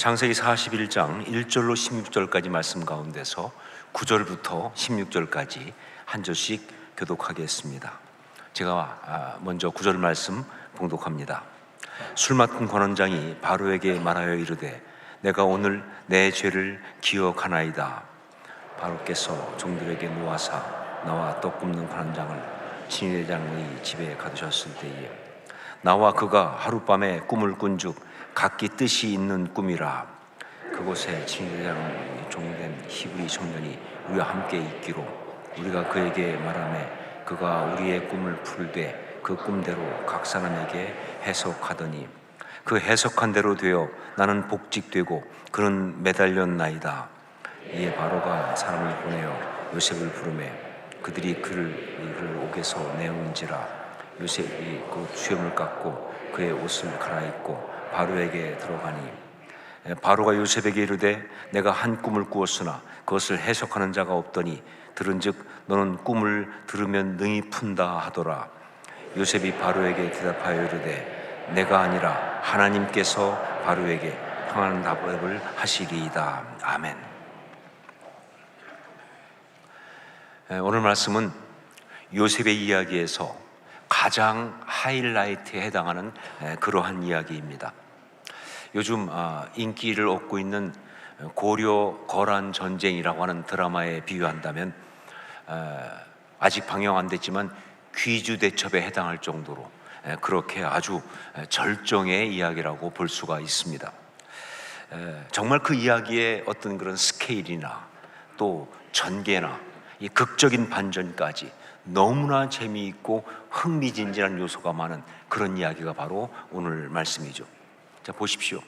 창세기 41장 1절로 16절까지 말씀 가운데서 9절부터 16절까지 한 절씩 교독하겠습니다. 제가 아, 먼저 9절 말씀 봉독합니다. 술 맡은 관원장이 바로에게 말하여 이르되 내가 오늘 내 죄를 기억하나이다. 바로께서 종들에게 모아사 나와 떡 굽는 관원장을 진위대장의 집에 가두셨을 때에 나와 그가 하룻밤에 꿈을 꾼즉 각기 뜻이 있는 꿈이라 그곳에 진리장 종된 히브리 청년이 우리와 함께 있기로 우리가 그에게 말하매 그가 우리의 꿈을 풀되 그 꿈대로 각 사람에게 해석하더니 그 해석한 대로 되어 나는 복직되고 그는 매달렸나이다. 이에 바로가 사람을 보내어 요셉을 부르매 그들이 그를 이를 옥에서 내온지라 요셉이 그 수염을 깎고 그의 옷을 갈아입고 바로에게 들어가니 에, 바로가 요셉에게 이르되 내가 한 꿈을 꾸었으나 그것을 해석하는 자가 없더니 들은즉 너는 꿈을 들으면 능히 푼다 하더라. 요셉이 바로에게 대답하여 이르되 내가 아니라 하나님께서 바로에게 평안한 답을 하시리이다. 아멘. 에, 오늘 말씀은 요셉의 이야기에서 가장 하이라이트에 해당하는 에, 그러한 이야기입니다. 요즘 아, 인기를 얻고 있는 고려 거란 전쟁이라고 하는 드라마에 비유한다면 에, 아직 방영 안 됐지만 귀주 대첩에 해당할 정도로 에, 그렇게 아주 에, 절정의 이야기라고 볼 수가 있습니다. 에, 정말 그 이야기의 어떤 그런 스케일이나 또 전개나 이 극적인 반전까지 너무나 재미있고 흥미진진한 요소가 많은 그런 이야기가 바로 오늘 말씀이죠. 자 보십시오.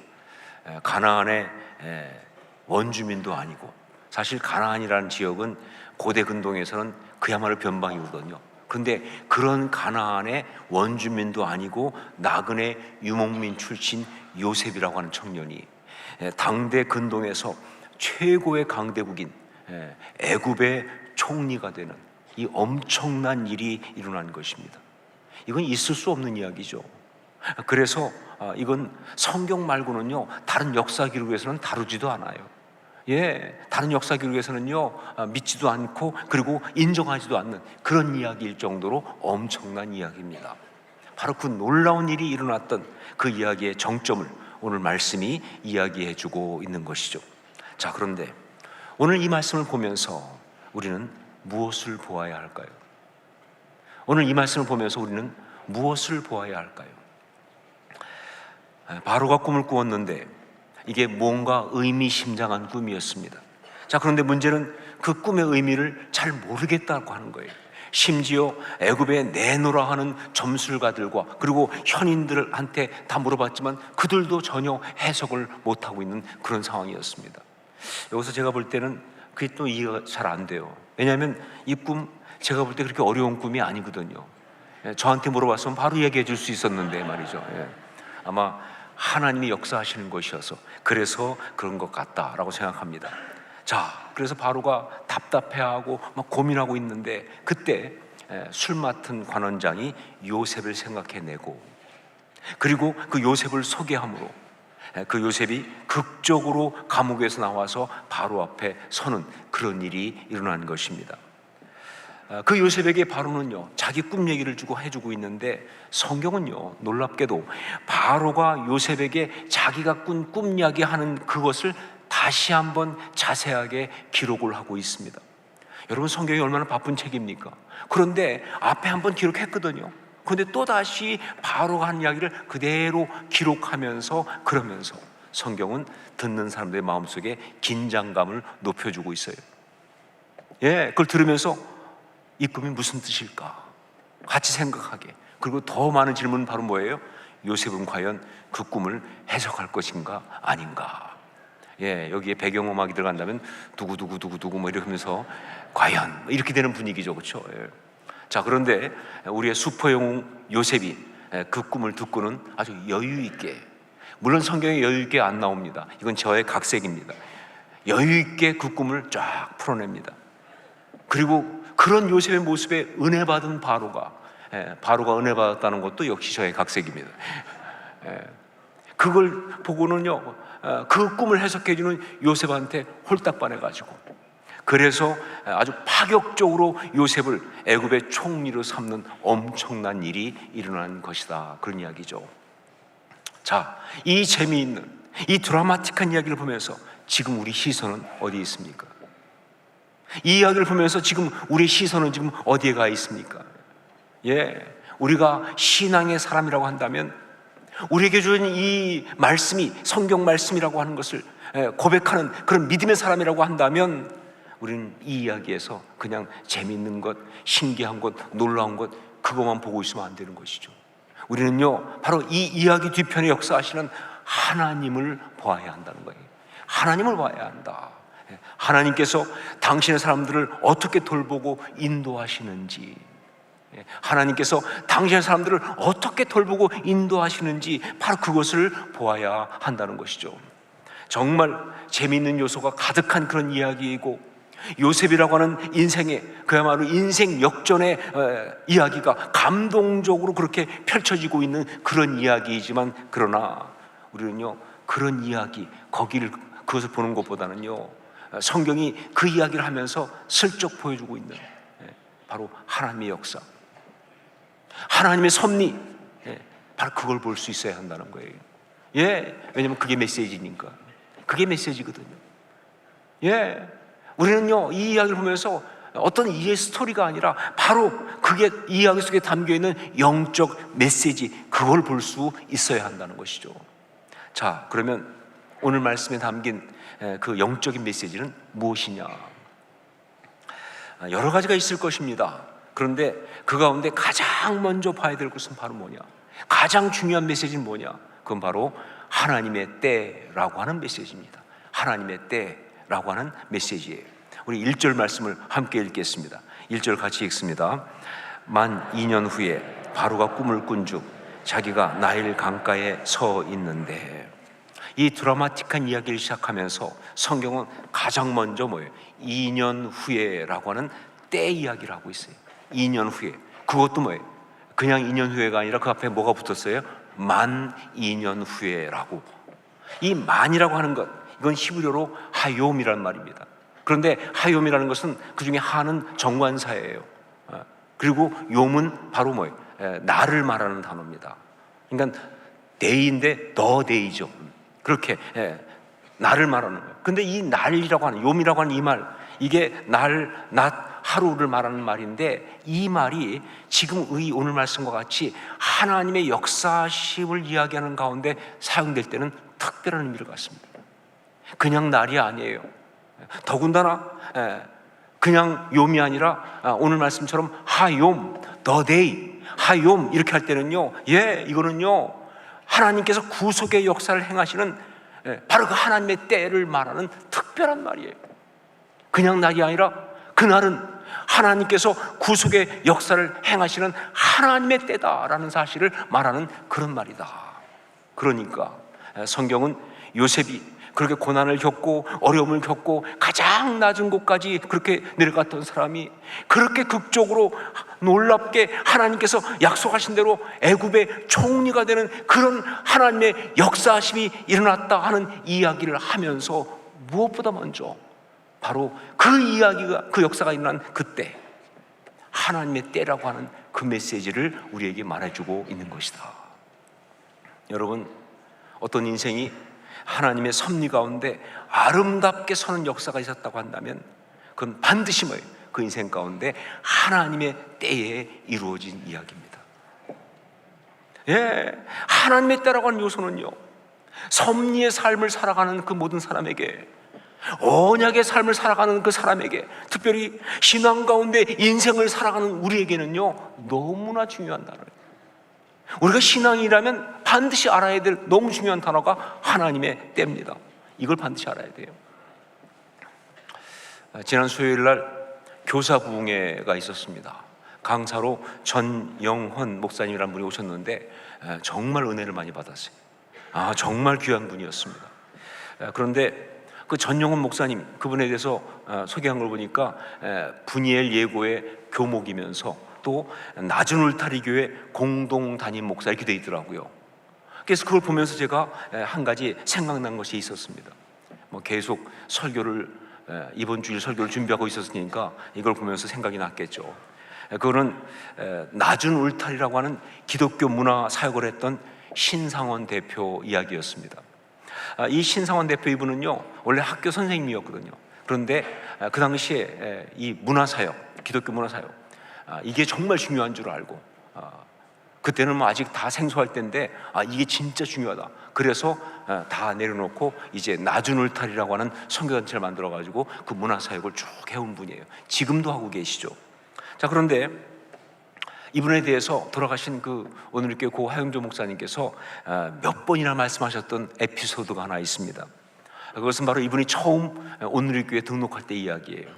에, 가나안의 에, 원주민도 아니고 사실 가나안이라는 지역은 고대 근동에서는 그야말로 변방이거든요. 그런데 그런 가나안의 원주민도 아니고 나그네 유목민 출신 요셉이라고 하는 청년이 에, 당대 근동에서 최고의 강대국인 에, 애굽의 총리가 되는 이 엄청난 일이 일어난 것입니다. 이건 있을 수 없는 이야기죠. 그래서 아, 이건 성경 말고는요 다른 역사 기록에서는 다루지도 않아요. 예, 다른 역사 기록에서는요 아, 믿지도 않고 그리고 인정하지도 않는 그런 이야기일 정도로 엄청난 이야기입니다. 바로 그 놀라운 일이 일어났던 그 이야기의 정점을 오늘 말씀이 이야기해 주고 있는 것이죠. 자, 그런데 오늘 이 말씀을 보면서 우리는 무엇을 보아야 할까요? 오늘 이 말씀을 보면서 우리는 무엇을 보아야 할까요? 바로가 꿈을 꾸었는데 이게 뭔가 의미심장한 꿈이었습니다. 자, 그런데 문제는 그 꿈의 의미를 잘 모르겠다고 하는 거예요. 심지어 애굽에 내놓으라 하는 점술가들과 그리고 현인들한테 다 물어봤지만 그들도 전혀 해석을 못하고 있는 그런 상황이었습니다. 여기서 제가 볼 때는 그게 또 이해가 잘 안 돼요. 왜냐하면 이 꿈 제가 볼 때 그렇게 어려운 꿈이 아니거든요. 예, 저한테 물어봤으면 바로 얘기해 줄 수 있었는데 말이죠. 예. 아마 하나님이 역사하시는 것이어서 그래서 그런 것 같다라고 생각합니다. 자, 그래서 바로가 답답해하고 막 고민하고 있는데 그때 예, 술 맡은 관원장이 요셉을 생각해내고 그리고 그 요셉을 소개함으로 예, 그 요셉이 극적으로 감옥에서 나와서 바로 앞에 서는 그런 일이 일어난 것입니다. 아, 그 요셉에게 바로는요 자기 꿈 얘기를 주고 해주고 있는데 성경은요 놀랍게도 바로가 요셉에게 자기가 꾼 꿈 이야기 하는 그것을 다시 한번 자세하게 기록을 하고 있습니다. 여러분 성경이 얼마나 바쁜 책입니까? 그런데 앞에 한번 기록했거든요. 그런데 또 다시 바로가 한 이야기를 그대로 기록하면서 그러면서 성경은 듣는 사람들의 마음속에 긴장감을 높여주고 있어요. 예, 그걸 들으면서 이 꿈이 무슨 뜻일까? 같이 생각하게. 그리고 더 많은 질문은 바로 뭐예요? 요셉은 과연 그 꿈을 해석할 것인가 아닌가? 예, 여기에 배경음악이 들어간다면 두구두구두구두구 뭐 이러면서 과연 이렇게 되는 분위기죠, 그렇죠? 예. 자, 그런데 우리의 슈퍼 영웅 요셉이 예, 그 꿈을 듣고는 아주 여유 있게 물론 성경에 여유 있게 안 나옵니다. 이건 저의 각색입니다. 여유 있게 그 꿈을 쫙 풀어냅니다. 그리고 그런 요셉의 모습에 은혜 받은 바로가 예, 바로가 은혜 받았다는 것도 역시 저의 각색입니다. 예, 그걸 보고는요 어, 그 꿈을 해석해 주는 요셉한테 홀딱 반해 가지고 그래서 아주 파격적으로 요셉을 애굽의 총리로 삼는 엄청난 일이 일어난 것이다. 그런 이야기죠. 자, 이 재미있는 이 드라마틱한 이야기를 보면서 지금 우리 시선은 어디에 있습니까? 이 이야기를 보면서 지금 우리 시선은 지금 어디에 가 있습니까? 예, 우리가 신앙의 사람이라고 한다면 우리에게 주는 이 말씀이 성경 말씀이라고 하는 것을 예, 고백하는 그런 믿음의 사람이라고 한다면 우리는 이 이야기에서 그냥 재밌는 것, 신기한 것, 놀라운 것 그것만 보고 있으면 안 되는 것이죠. 우리는요 바로 이 이야기 뒤편에 역사하시는 하나님을 보아야 한다는 거예요. 하나님을 봐야 한다. 예, 하나님께서 당신의 사람들을 어떻게 돌보고 인도하시는지 예, 하나님께서 당신의 사람들을 어떻게 돌보고 인도하시는지 바로 그것을 보아야 한다는 것이죠. 정말 재미있는 요소가 가득한 그런 이야기이고 요셉이라고 하는 인생의 그야말로 인생 역전의 어, 이야기가 감동적으로 그렇게 펼쳐지고 있는 그런 이야기이지만 그러나 우리는요 그런 이야기 거기를 그것을 보는 것보다는요 성경이 그 이야기를 하면서 슬쩍 보여주고 있는 예, 바로 하나님의 역사. 하나님의 섭리. 예, 바로 그걸 볼 수 있어야 한다는 거예요. 예 왜냐면 그게 메시지니까. 그게 메시지거든요. 예 우리는요 이 이야기를 보면서 어떤 이해 스토리가 아니라 바로 그게 이 이야기 속에 담겨 있는 영적 메시지 그걸 볼 수 있어야 한다는 것이죠. 자 그러면 오늘 말씀에 담긴 에, 그 영적인 메시지는 무엇이냐? 아, 여러 가지가 있을 것입니다. 그런데 그 가운데 가장 먼저 봐야 될 것은 바로 뭐냐? 가장 중요한 메시지는 뭐냐? 그건 바로 하나님의 때라고 하는 메시지입니다. 하나님의 때라고 하는 메시지예요. 우리 1절 말씀을 함께 읽겠습니다. 1절 같이 읽습니다. 만 2년 후에 바로가 꿈을 꾼 중 자기가 나일 강가에 서 있는데 이 드라마틱한 이야기를 시작하면서 성경은 가장 먼저 뭐예요? 2년 후에라고 하는 때 이야기를 하고 있어요. 2년 후에. 그것도 뭐예요? 그냥 2년 후에가 아니라 그 앞에 뭐가 붙었어요? 만 2년 후에라고. 이 만이라고 하는 것, 이건 히브리어로 하욤이란 말입니다. 그런데 하욤이라는 것은 그 중에 하는 정관사예요. 어, 그리고 욤은 바로 뭐예요? 에, 나를 말하는 단어입니다. 그러니까 데이인데 더 데이죠. 그렇게 예, 나를 말하는 거예요. 근데 이 날이라고 하는 욤이라고 하는 이 말, 이게 날, 낮, 하루를 말하는 말인데 이 말이 지금 의 오늘 말씀과 같이 하나님의 역사심을 이야기하는 가운데 사용될 때는 특별한 의미를 갖습니다. 그냥 날이 아니에요. 더군다나 예, 그냥 욤이 아니라 아, 오늘 말씀처럼 하욤, 더데이, 하욤 이렇게 할 때는요, 예, 이거는요 하나님께서 구속의 역사를 행하시는 예, 바로 그 하나님의 때를 말하는 특별한 말이에요. 그냥 날이 아니라 그날은 하나님께서 구속의 역사를 행하시는 하나님의 때다라는 사실을 말하는 그런 말이다. 그러니까 예, 성경은 요셉이 그렇게 고난을 겪고 어려움을 겪고 가장 낮은 곳까지 그렇게 내려갔던 사람이 그렇게 극적으로 놀랍게 하나님께서 약속하신 대로 애굽의 총리가 되는 그런 하나님의 역사하심이 일어났다 하는 이야기를 하면서 무엇보다 먼저 바로 그 이야기가 그 역사가 일어난 그때 하나님의 때라고 하는 그 메시지를 우리에게 말해주고 있는 것이다. 여러분 어떤 인생이 하나님의 섭리 가운데 아름답게 서는 역사가 있었다고 한다면 그건 반드시 뭐예요? 그 인생 가운데 하나님의 때에 이루어진 이야기입니다. 예, 하나님의 때라고 하는 요소는요, 섭리의 삶을 살아가는 그 모든 사람에게 언약의 삶을 살아가는 그 사람에게 특별히 신앙 가운데 인생을 살아가는 우리에게는요 너무나 중요한 단어예요. 우리가 신앙이라면 반드시 알아야 될 너무 중요한 단어가 하나님의 때입니다. 이걸 반드시 알아야 돼요. 아, 지난 수요일 날 교사 부흥회가 있었습니다. 강사로 전영헌 목사님이라는 분이 오셨는데 아, 정말 은혜를 많이 받았어요. 아 정말 귀한 분이었습니다. 아, 그런데 그 전영헌 목사님 그분에 대해서 소개한 걸 보니까 분이엘 예고의 교목이면서 또 낮은 울타리 교회 공동 담임 목사 이렇게 돼 있더라고요. 그래서 그걸 보면서 제가 에, 한 가지 생각난 것이 있었습니다. 뭐 계속 설교를 에, 이번 주일 설교를 준비하고 있었으니까 이걸 보면서 생각이 났겠죠. 에, 그거는 에, 낮은 울타리라고 하는 기독교 문화 사역을 했던 신상원 대표 이야기였습니다. 아, 이 신상원 대표 이분은요 원래 학교 선생님이었거든요. 그런데 아, 그 당시에 에, 이 문화 사역, 기독교 문화 사역 아, 이게 정말 중요한 줄 알고 아, 그때는 뭐 아직 다 생소할 때인데 아 이게 진짜 중요하다. 그래서 아, 다 내려놓고 이제 낮은 울타리라고 하는 선교단체를 만들어 가지고 그 문화 사역을 쭉 해온 분이에요. 지금도 하고 계시죠. 자 그런데 이분에 대해서 돌아가신 그 오늘 교회 고 하영조 목사님께서 아, 몇 번이나 말씀하셨던 에피소드가 하나 있습니다. 그것은 바로 이분이 처음 오늘 교회 등록할 때 이야기예요.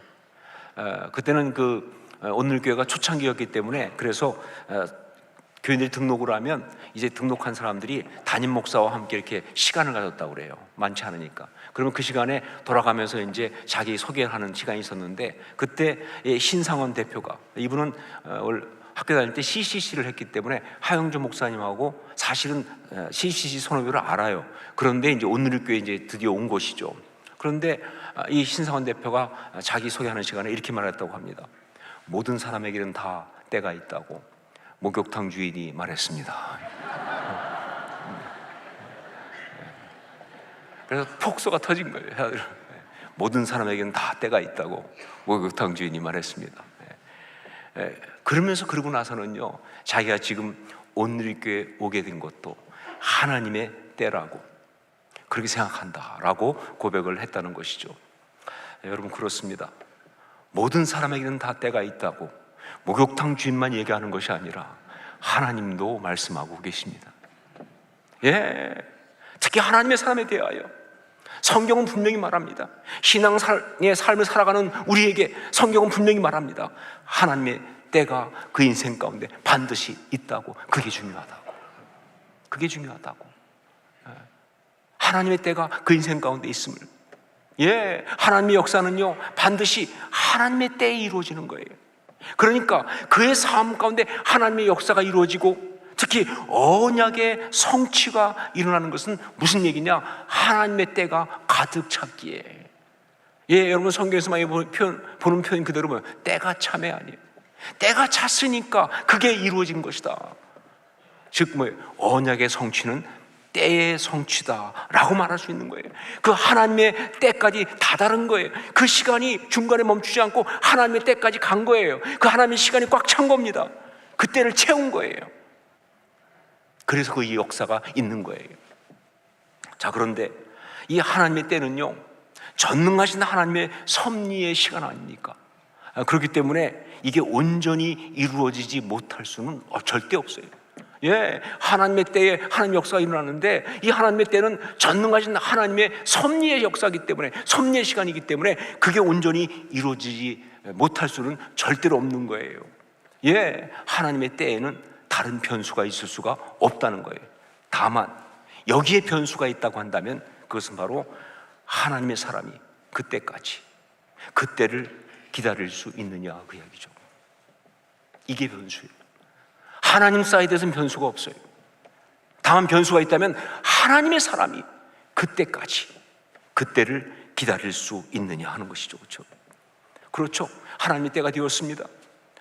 어, 그때는 그 어, 오늘 교회가 초창기였기 때문에 그래서 어, 교인들이 등록을 하면 이제 등록한 사람들이 담임 목사와 함께 이렇게 시간을 가졌다고 그래요. 많지 않으니까. 그러면 그 시간에 돌아가면서 이제 자기 소개를 하는 시간이 있었는데 그때 이 신상원 대표가 이분은 어, 올 학교 다닐 때 CCC를 했기 때문에 하영조 목사님하고 사실은 어, CCC 선후배를 알아요. 그런데 이제 오늘 교회 이제 드디어 온 곳이죠. 그런데 아, 이 신상원 대표가 자기 소개하는 시간에 이렇게 말했다고 합니다. 모든 사람에게는 다 때가 있다고 목욕탕 주인이 말했습니다. 그래서 폭소가 터진 거예요. 모든 사람에게는 다 때가 있다고 목욕탕 주인이 말했습니다. 예, 그러면서 그러고 나서는요, 자기가 지금 온누리교회 오게 된 것도 하나님의 때라고 그렇게 생각한다라고 고백을 했다는 것이죠. 예, 여러분 그렇습니다. 모든 사람에게는 다 때가 있다고 목욕탕 주인만 얘기하는 것이 아니라 하나님도 말씀하고 계십니다. 예, 특히 하나님의 사람에 대하여 성경은 분명히 말합니다. 신앙의 삶을 살아가는 우리에게 성경은 분명히 말합니다. 하나님의 때가 그 인생 가운데 반드시 있다고. 그게 중요하다고. 그게 중요하다고. 예. 하나님의 때가 그 인생 가운데 있음을. 예, 하나님의 역사는요, 반드시 하나님의 때에 이루어지는 거예요. 그러니까 그의 삶 가운데 하나님의 역사가 이루어지고 특히 언약의 성취가 일어나는 것은 무슨 얘기냐? 하나님의 때가 가득 찼기에. 예, 여러분 성경에서 많이 보는 표현, 보는 표현 그대로 보면 때가 참해 아니에요. 때가 찼으니까 그게 이루어진 것이다. 즉 뭐예요? 언약의 성취는 때의 성취다라고 말할 수 있는 거예요. 그 하나님의 때까지 다다른 거예요. 그 시간이 중간에 멈추지 않고 하나님의 때까지 간 거예요. 그 하나님의 시간이 꽉 찬 겁니다. 그 때를 채운 거예요. 그래서 그 역사가 있는 거예요. 자, 그런데 이 하나님의 때는요, 전능하신 하나님의 섭리의 시간 아닙니까? 아, 그렇기 때문에 이게 온전히 이루어지지 못할 수는 절대 없어요. 예, 하나님의 때에 하나님 역사가 일어나는데 이 하나님의 때는 전능하신 하나님의 섭리의 역사이기 때문에 섭리의 시간이기 때문에 그게 온전히 이루어지지 못할 수는 절대로 없는 거예요. 예, 하나님의 때에는 다른 변수가 있을 수가 없다는 거예요. 다만 여기에 변수가 있다고 한다면 그것은 바로 하나님의 사람이 그때까지 그때를 기다릴 수 있느냐 그 이야기죠. 이게 변수예요. 하나님 사이드에서는 변수가 없어요. 다만 변수가 있다면 하나님의 사람이 그때까지 그때를 기다릴 수 있느냐 하는 것이죠. 그렇죠? 그렇죠. 하나님의 때가 되었습니다.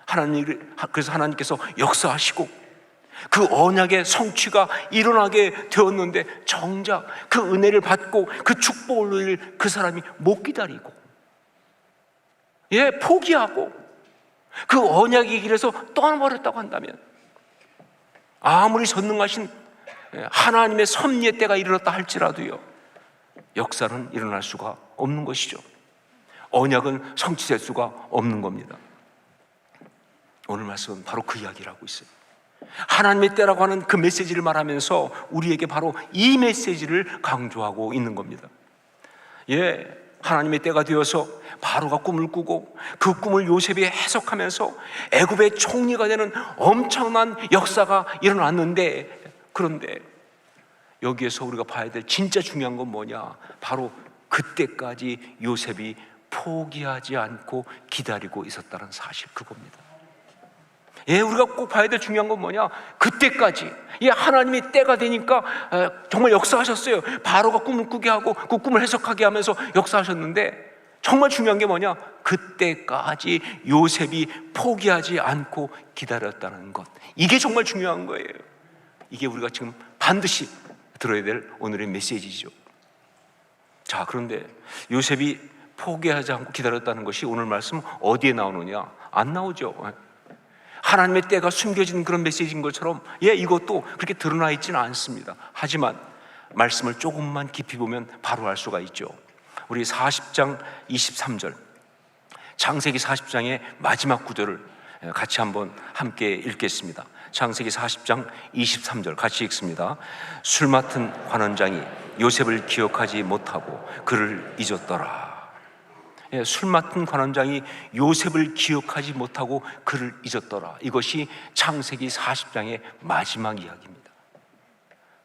하나님 그래서 하나님께서 역사하시고 그 언약의 성취가 일어나게 되었는데 정작 그 은혜를 받고 그 축복을 누릴 그 사람이 못 기다리고 예 포기하고 그 언약의 길에서 떠나버렸다고 한다면 아무리 전능하신 하나님의 섭리의 때가 이르렀다 할지라도요 역사는 일어날 수가 없는 것이죠. 언약은 성취될 수가 없는 겁니다. 오늘 말씀은 바로 그 이야기를 하고 있어요. 하나님의 때라고 하는 그 메시지를 말하면서 우리에게 바로 이 메시지를 강조하고 있는 겁니다. 예, 하나님의 때가 되어서 바로가 꿈을 꾸고 그 꿈을 요셉이 해석하면서 애굽의 총리가 되는 엄청난 역사가 일어났는데 그런데 여기에서 우리가 봐야 될 진짜 중요한 건 뭐냐? 바로 그때까지 요셉이 포기하지 않고 기다리고 있었다는 사실 그겁니다. 예, 우리가 꼭 봐야 될 중요한 건 뭐냐? 그때까지 예, 하나님이 때가 되니까 에, 정말 역사하셨어요. 바로가 꿈을 꾸게 하고 그 꿈을 해석하게 하면서 역사하셨는데 정말 중요한 게 뭐냐? 그때까지 요셉이 포기하지 않고 기다렸다는 것. 이게 정말 중요한 거예요. 이게 우리가 지금 반드시 들어야 될 오늘의 메시지죠. 자, 그런데 요셉이 포기하지 않고 기다렸다는 것이 오늘 말씀 어디에 나오느냐? 안 나오죠. 하나님의 때가 숨겨진 그런 메시지인 것처럼 예, 이것도 그렇게 드러나 있지는 않습니다. 하지만 말씀을 조금만 깊이 보면 바로 알 수가 있죠. 우리 40장 23절 창세기 40장의 마지막 구절을 같이 한번 함께 읽겠습니다. 창세기 40장 23절 같이 읽습니다. 술 맡은 관원장이 요셉을 기억하지 못하고 그를 잊었더라. 예, 술 맡은 관원장이 요셉을 기억하지 못하고 그를 잊었더라. 이것이 창세기 40장의 마지막 이야기입니다.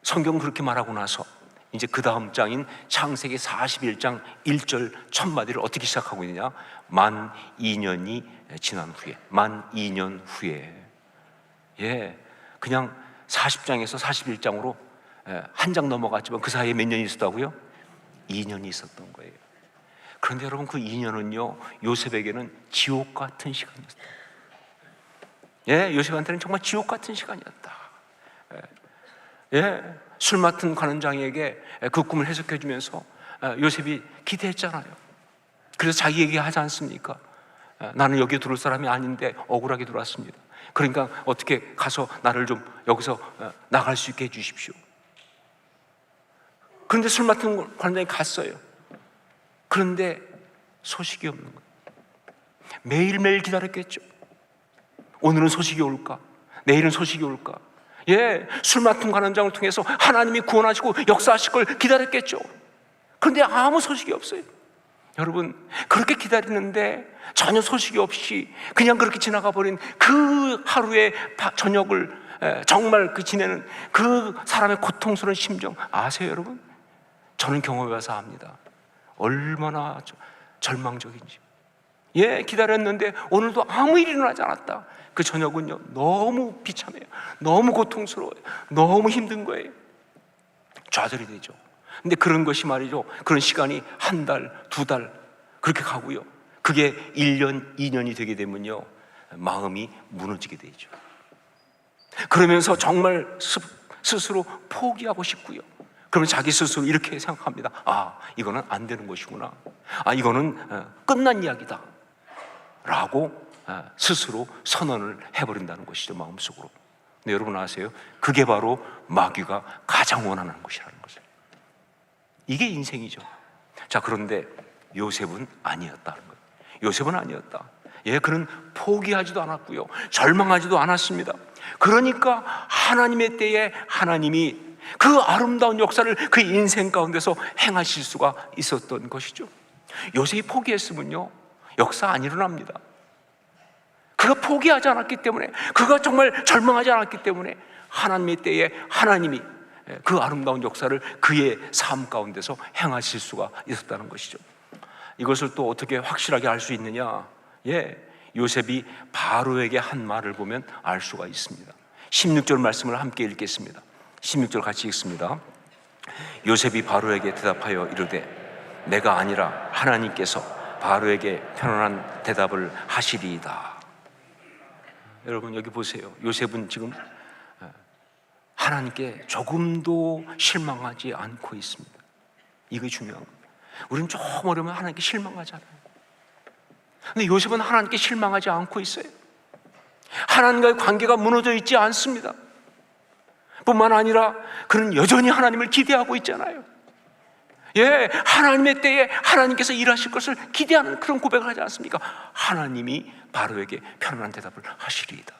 성경 그렇게 말하고 나서 이제 그 다음 장인 창세기 41장 1절 첫 마디를 어떻게 시작하고 있느냐? 만 2년이 지난 후에, 만 2년 후에, 예, 그냥 40장에서 41장으로 한 장 넘어갔지만 그 사이에 몇 년이 있었다고요? 2년이 있었던 거예요. 그런데 여러분 그 2년은요 요셉에게는 지옥 같은 시간이었다. 예, 요셉한테는 정말 지옥 같은 시간이었다. 예, 예, 술 맡은 관원장에게 그 꿈을 해석해 주면서 요셉이 기대했잖아요. 그래서 자기 얘기하지 않습니까? 나는 여기 들어올 사람이 아닌데 억울하게 들어왔습니다. 그러니까 어떻게 가서 나를 좀 여기서 나갈 수 있게 해주십시오. 그런데 술 맡은 관원장이 갔어요. 그런데 소식이 없는 거예요. 매일매일 기다렸겠죠. 오늘은 소식이 올까? 내일은 소식이 올까? 예, 술 맡은 관원장을 통해서 하나님이 구원하시고 역사하실 걸 기다렸겠죠. 그런데 아무 소식이 없어요. 여러분, 그렇게 기다리는데 전혀 소식이 없이 그냥 그렇게 지나가 버린 그 하루의 저녁을 정말 그 지내는 그 사람의 고통스러운 심정 아세요, 여러분? 저는 경험해 봐서 압니다. 얼마나 절망적인지. 예, 기다렸는데 오늘도 아무 일이 일어나지 않았다. 그 저녁은요, 너무 비참해요. 너무 고통스러워요. 너무 힘든 거예요. 좌절이 되죠. 근데 그런 것이 말이죠. 그런 시간이 한 달, 두 달, 그렇게 가고요. 그게 1년, 2년이 되게 되면요. 마음이 무너지게 되죠. 그러면서 정말 스스로 포기하고 싶고요. 그러면 자기 스스로 이렇게 생각합니다. 아, 이거는 안 되는 것이구나. 아, 이거는 끝난 이야기다. 라고 스스로 선언을 해버린다는 것이죠, 마음속으로. 근데 여러분 아세요? 그게 바로 마귀가 가장 원하는 것이라는 것을. 이게 인생이죠. 자, 그런데 요셉은 아니었다는 거예요. 요셉은 아니었다. 예, 그는 포기하지도 않았고요. 절망하지도 않았습니다. 그러니까 하나님의 때에 하나님이 그 아름다운 역사를 그 인생 가운데서 행하실 수가 있었던 것이죠. 요셉이 포기했으면요, 역사 안 일어납니다. 그가 포기하지 않았기 때문에, 그가 정말 절망하지 않았기 때문에 하나님의 때에 하나님이 그 아름다운 역사를 그의 삶 가운데서 행하실 수가 있었다는 것이죠. 이것을 또 어떻게 확실하게 알 수 있느냐? 예, 요셉이 바로에게 한 말을 보면 알 수가 있습니다. 16절 말씀을 함께 읽겠습니다. 16절 같이 읽습니다. 요셉이 바로에게 대답하여 이르되 내가 아니라 하나님께서 바로에게 편안한 대답을 하시리이다. 여러분 여기 보세요. 요셉은 지금 하나님께 조금도 실망하지 않고 있습니다. 이게 중요한 겁니다. 우리는 조금 어려면 하나님께 실망하잖아요. 근데 요셉은 하나님께 실망하지 않고 있어요. 하나님과의 관계가 무너져 있지 않습니다. 뿐만 아니라 그는 여전히 하나님을 기대하고 있잖아요. 예, 하나님의 때에 하나님께서 일하실 것을 기대하는 그런 고백을 하지 않습니까? 하나님이 바로에게 편안한 대답을 하시리이다.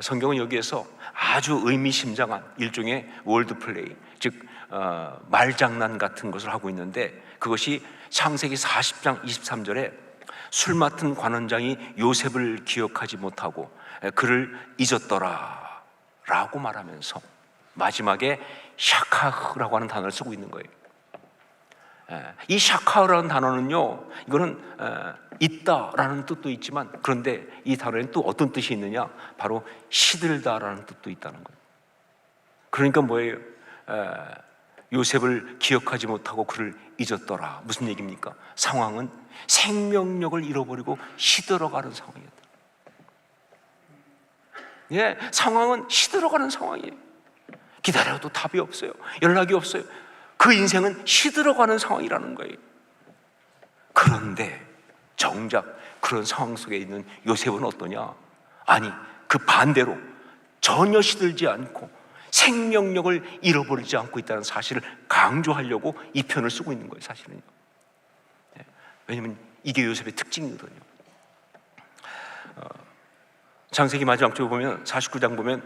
성경은 여기에서 아주 의미심장한 일종의 월드플레이, 즉 어, 말장난 같은 것을 하고 있는데 그것이 창세기 40장 23절에 술 맡은 관원장이 요셉을 기억하지 못하고 그를 잊었더라 라고 말하면서 마지막에 샤카흐라고 하는 단어를 쓰고 있는 거예요. 예, 이 샤카라는 단어는요, 이거는 에, 있다라는 뜻도 있지만 그런데 이 단어에는 또 어떤 뜻이 있느냐? 바로 시들다라는 뜻도 있다는 거예요. 그러니까 뭐예요? 에, 요셉을 기억하지 못하고 그를 잊었더라. 무슨 얘기입니까? 상황은 생명력을 잃어버리고 시들어가는 상황이었다. 예, 상황은 시들어가는 상황이에요. 기다려도 답이 없어요. 연락이 없어요. 그 인생은 시들어가는 상황이라는 거예요. 그런데 정작 그런 상황 속에 있는 요셉은 어떠냐? 아니, 그 반대로 전혀 시들지 않고 생명력을 잃어버리지 않고 있다는 사실을 강조하려고 이 편을 쓰고 있는 거예요, 사실은요. 예, 왜냐면 이게 요셉의 특징이거든요. 어, 장세기 마지막 쪽 보면 49장 보면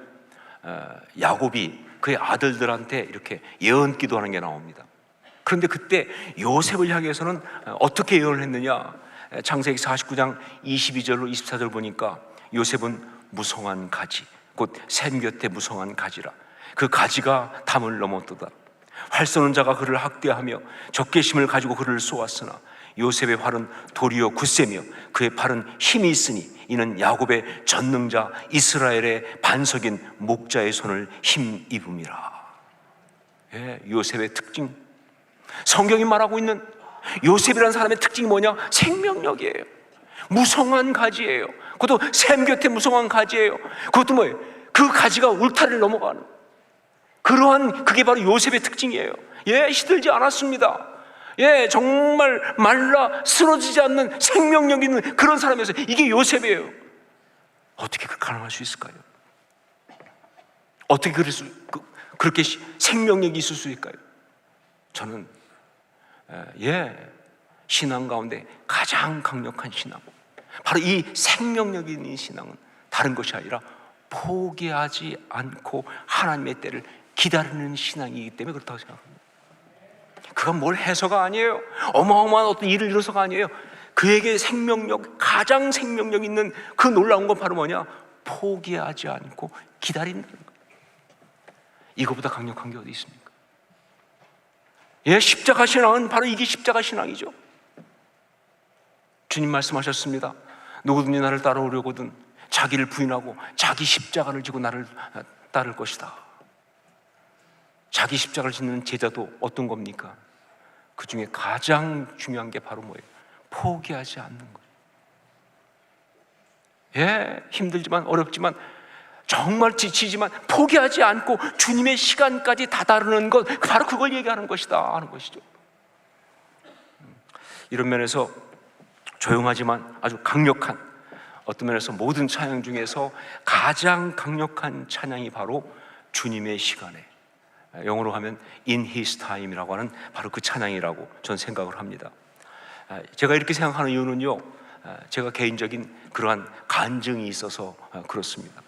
어, 야곱이 그의 아들들한테 이렇게 예언 기도하는 게 나옵니다. 그런데 그때 요셉을 향해서는 어떻게 예언을 했느냐? 창세기 49장 22절로 24절 보니까 요셉은 무성한 가지, 곧 샘 곁에 무성한 가지라. 그 가지가 담을 넘었도다. 활 쏘는 자가 그를 학대하며 적개심을 가지고 그를 쏘았으나 요셉의 활은 도리어 굳세며 그의 팔은 힘이 있으니 이는 야곱의 전능자 이스라엘의 반석인 목자의 손을 힘입음이라. 예, 요셉의 특징. 성경이 말하고 있는 요셉이라는 사람의 특징이 뭐냐? 생명력이에요. 무성한 가지예요. 그것도 샘 곁에 무성한 가지예요. 그것도 뭐예요? 그 가지가 울타리를 넘어가는. 그러한 그게 바로 요셉의 특징이에요. 예, 시들지 않았습니다. 예, 정말 말라 쓰러지지 않는 생명력 있는 그런 사람이어서 이게 요셉이에요. 어떻게 그 가능할 수 있을까요? 어떻게 그럴 수, 그, 그렇게 시- 생명력이 있을 수 있을까요? 저는 예, 예, 신앙 가운데 가장 강력한 신앙, 바로 이 생명력이 있는 신앙은 다른 것이 아니라 포기하지 않고 하나님의 때를 기다리는 신앙이기 때문에 그렇다고 생각합니다. 그건 뭘 해서가 아니에요. 어마어마한 어떤 일을 이뤄서가 아니에요. 그에게 생명력, 가장 생명력 있는 그 놀라운 건 바로 뭐냐? 포기하지 않고 기다린다는 거예요. 이거보다 강력한 게 어디 있습니까? 예, 십자가 신앙은 바로 이게 십자가 신앙이죠. 주님 말씀하셨습니다. 누구든지 나를 따라오려거든 자기를 부인하고 자기 십자가를 지고 나를 따를 것이다. 자기 십자가를 짓는 제자도 어떤 겁니까? 그 중에 가장 중요한 게 바로 뭐예요? 포기하지 않는 거예요. 예, 힘들지만 어렵지만 정말 지치지만 포기하지 않고 주님의 시간까지 다다르는 것 바로 그걸 얘기하는 것이다 하는 것이죠. 음, 이런 면에서 조용하지만 아주 강력한 어떤 면에서 모든 찬양 중에서 가장 강력한 찬양이 바로 주님의 시간에 영어로 하면 in his time이라고 하는 바로 그 찬양이라고 저는 생각을 합니다. 아, 제가 이렇게 생각하는 이유는요. 아, 제가 개인적인 그러한 간증이 있어서 아, 그렇습니다.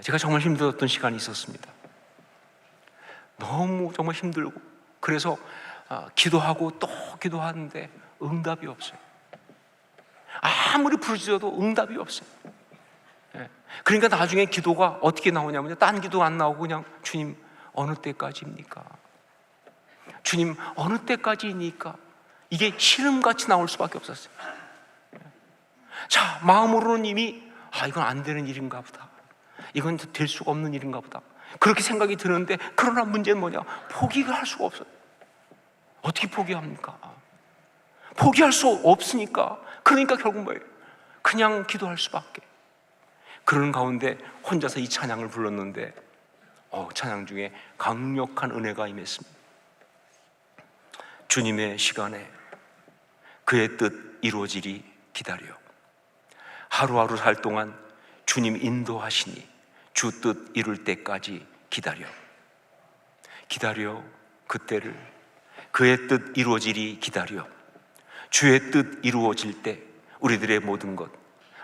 제가 정말 힘들었던 시간이 있었습니다. 너무 정말 힘들고 그래서 기도하고 또 기도하는데 응답이 없어요. 아무리 부르짖어도 응답이 없어요. 예. 그러니까 나중에 기도가 어떻게 나오냐면요. 딴 기도 안 나오고 그냥 주님 어느 때까지입니까? 주님 어느 때까지입니까? 이게 신음같이 나올 수밖에 없었어요. 예. 자, 마음으로는 이미 아 이건 안 되는 일인가 보다. 이건 될 수가 없는 일인가 보다. 그렇게 생각이 드는데 그러나 문제는 뭐냐? 포기를 할 수가 없어요. 어떻게 포기합니까? 포기할 수 없으니까 그러니까 결국 뭐예요? 그냥 기도할 수밖에. 그런 가운데 혼자서 이 찬양을 불렀는데 어, 찬양 중에 강력한 은혜가 임했습니다. 주님의 시간에 그의 뜻 이루어지리 기다려. 하루하루 살 동안 주님 인도하시니 주 뜻 이룰 때까지 기다려. 기다려 그때를 그의 뜻 이루어지리 기다려. 주의 뜻 이루어질 때 우리들의 모든 것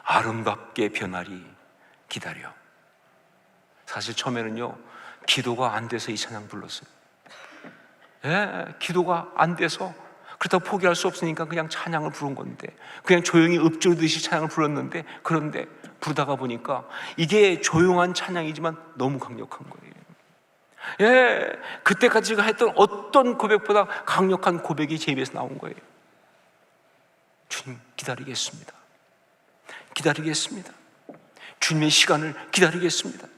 아름답게 변하리 기다려. 사실 처음에는요, 기도가 안 돼서 이 찬양 불렀어요. 예, 기도가 안 돼서 그렇다고 포기할 수 없으니까 그냥 찬양을 부른 건데, 그냥 조용히 읊조듯이 찬양을 불렀는데, 그런데 부르다가 보니까 이게 조용한 찬양이지만 너무 강력한 거예요. 예, 그때까지 했던 어떤 고백보다 강력한 고백이 제 입에서 나온 거예요. 주님 기다리겠습니다. 기다리겠습니다. 주님의 시간을 기다리겠습니다.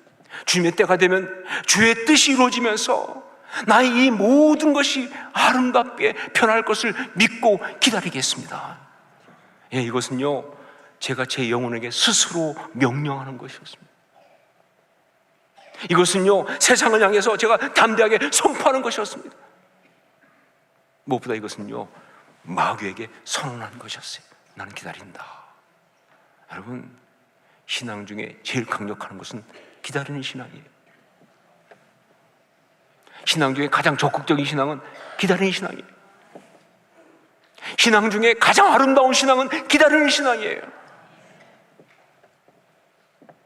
주님의 때가 되면 주의 뜻이 이루어지면서 나의 이 모든 것이 아름답게 변할 것을 믿고 기다리겠습니다. 예, 이것은요, 제가 제 영혼에게 스스로 명령하는 것이었습니다. 이것은요, 세상을 향해서 제가 담대하게 선포하는 것이었습니다. 무엇보다 이것은요, 마귀에게 선언하는 것이었어요. 나는 기다린다. 여러분, 신앙 중에 제일 강력한 것은 기다리는 신앙이에요. 신앙 중에 가장 적극적인 신앙은 기다리는 신앙이에요. 신앙 중에 가장 아름다운 신앙은 기다리는 신앙이에요.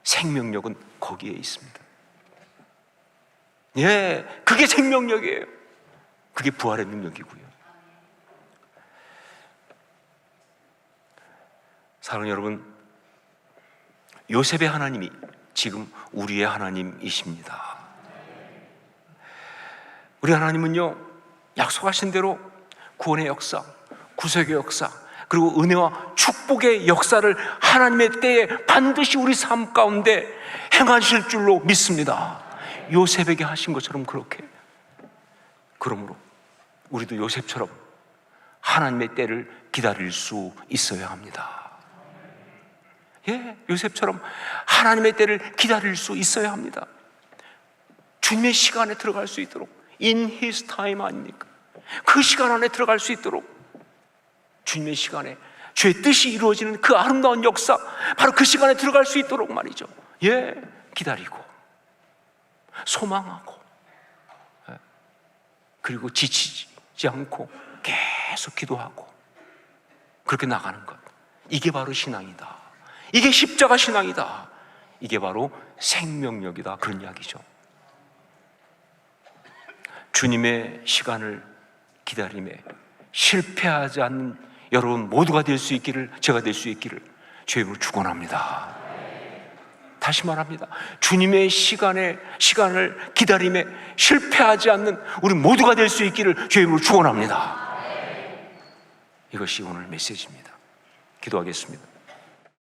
생명력은 거기에 있습니다. 예, 그게 생명력이에요. 그게 부활의 능력이고요. 사랑하는 여러분, 요셉의 하나님이 지금 우리의 하나님이십니다. 우리 하나님은요, 약속하신 대로 구원의 역사, 구속의 역사, 그리고 은혜와 축복의 역사를 하나님의 때에 반드시 우리 삶 가운데 행하실 줄로 믿습니다. 요셉에게 하신 것처럼 그렇게. 그러므로 우리도 요셉처럼 하나님의 때를 기다릴 수 있어야 합니다. 예, 요셉처럼 하나님의 때를 기다릴 수 있어야 합니다. 주님의 시간에 들어갈 수 있도록 in his time 아닙니까? 그 시간 안에 들어갈 수 있도록 주님의 시간에 주의 뜻이 이루어지는 그 아름다운 역사 바로 그 시간에 들어갈 수 있도록 말이죠. 예, 기다리고 소망하고 예, 그리고 지치지 않고 계속 기도하고 그렇게 나가는 것 이게 바로 신앙이다. 이게 십자가 신앙이다. 이게 바로 생명력이다. 그런 이야기죠. 주님의 시간을 기다림에 실패하지 않는 여러분 모두가 될 수 있기를 제가 될 수 있기를 이름으로 축원합니다. 다시 말합니다. 주님의 시간에 시간을 기다림에 실패하지 않는 우리 모두가 될 수 있기를 이름으로 축원합니다. 이것이 오늘 메시지입니다. 기도하겠습니다.